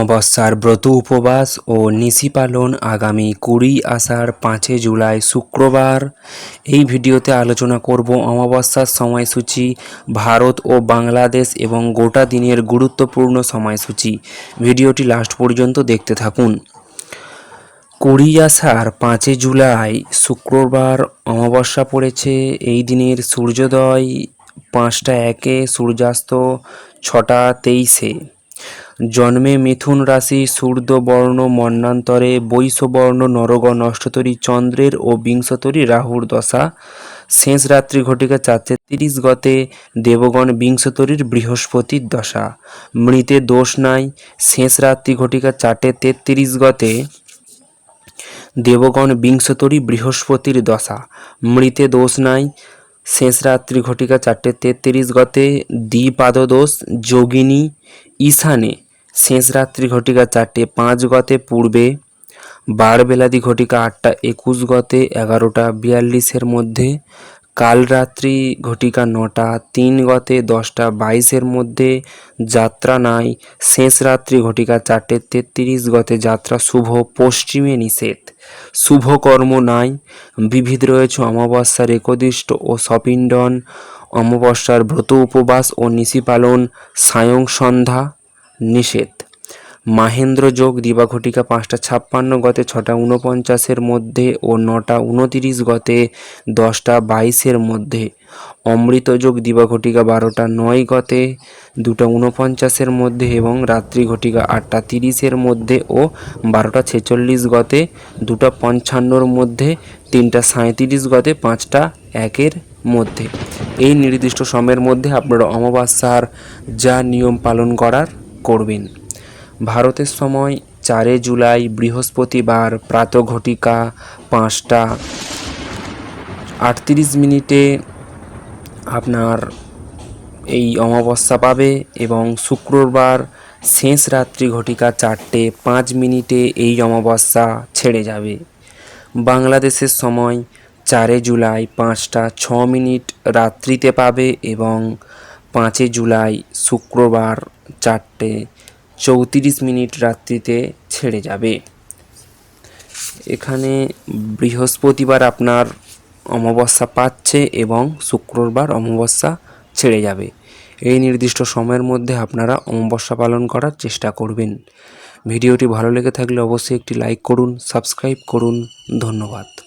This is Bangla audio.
অমাবস্যার ব্রত উপবাস ও নিশি পালন আগামী কুড়ি আষাঢ় পাঁচে জুলাই শুক্রবার। এই ভিডিওতে আলোচনা করব অমাবস্যার সময়সূচি, ভারত ও বাংলাদেশ এবং গোটা দিনের গুরুত্বপূর্ণ সময়সূচি। ভিডিওটি লাস্ট পর্যন্ত দেখতে থাকুন। কুড়ি আষাঢ় পাঁচই জুলাই শুক্রবার অমাবস্যা পড়েছে। এই দিনের সূর্যোদয় পাঁচটা একে সূর্যাস্ত, ছটা তেইশে। জন্মে মিথুন রাশি, সূর্যবর্ণ, মন্নান্তরে বৈশবর্ণ নরগণ অষ্টতরী চন্দ্রের ও বিংশতরী রাহুর দশা। শেষ রাত্রি ঘটিকা চারটে তিরিশ গতে দেবগণ বিংশতরীর বৃহস্পতির দশা। মৃতে দোষ নাই। শেষ রাত্রি ঘটিকা চারটে তেত্রিশ গতে দেবগণ বিংশতরী বৃহস্পতির দশা। মৃতে দোষ নাই। শেষ রাত্রি ঘটিকা চারটে তেত্রিশ গতে দ্বিপাদদোষ যোগিনী ঈশানে শেষ রাত্রি ঘটিকা চারটে পাঁচ গতে পূর্বে, বারবেলাদি ঘটিকা আটটা একুশ গতে এগারোটা বিয়াল্লিশের মধ্যে কাল রাত্রি ঘটিকা নটা, তিন গতে দশটা বাইশের মধ্যে যাত্রা নাই। শেষ রাত্রি ঘটিকা চারটে তেত্রিশ গতে যাত্রা শুভ, পশ্চিমে নিষেধ। শুভ কর্ম নাই। বিবিধ রয়েছে অমাবস্যার একদিষ্ট ও সপিণ্ডন। অমাবস্যার ব্রত উপবাস ও নিশি পালন, সায়ং সন্ধ্যা নিষেধ। মাহেন্দ্র যোগ দিবাঘটিকা পাঁচটা ছাপ্পান্ন গতে ছটা উনপঞ্চাশের মধ্যে ও নটা উনতিরিশ গতে দশটা বাইশের মধ্যে। অমৃত যোগ দিবাঘটিকা বারোটা নয় গতে দুটো উনপঞ্চাশের মধ্যে এবং রাত্রি ঘটিকা আটটা তিরিশের মধ্যে ও বারোটা ছেচল্লিশ গতে দুটো পঞ্চান্নর মধ্যে তিনটা সাঁত্রিশ গতে পাঁচটা একের মধ্যে। এই নির্দিষ্ট সময়ের মধ্যে আপনারা অমাবস্যার যা নিয়ম পালন করার করবেন। ভারতের সময় চারে জুলাই বৃহস্পতিবার প্রাতঘটিকা পাঁচটা। আটত্রিশ মিনিটে আপনার এই অমাবস্যা পাবে এবং শুক্রবার শেষ রাত্রি ঘটিকা চারটে পাঁচ মিনিটে এই অমাবস্যা ছেড়ে যাবে। বাংলাদেশের সময় চারে জুলাই পাঁচটা ছ মিনিট রাত্রিতে পাবে এবং পাঁচে জুলাই শুক্রবার চারটে চৌত্রিশ মিনিট রাত্রিতে ছেড়ে যাবে। এখানে বৃহস্পতিবার আপনার অমাবস্যা পাচ্ছে এবং শুক্রবার অমাবস্যা ছেড়ে যাবে। এই নির্দিষ্ট সময়ের মধ্যে আপনারা অমাবস্যা পালন করার চেষ্টা করবেন। ভিডিওটি ভালো লেগে থাকলে অবশ্যই একটি লাইক করুন, সাবস্ক্রাইব করুন। ধন্যবাদ।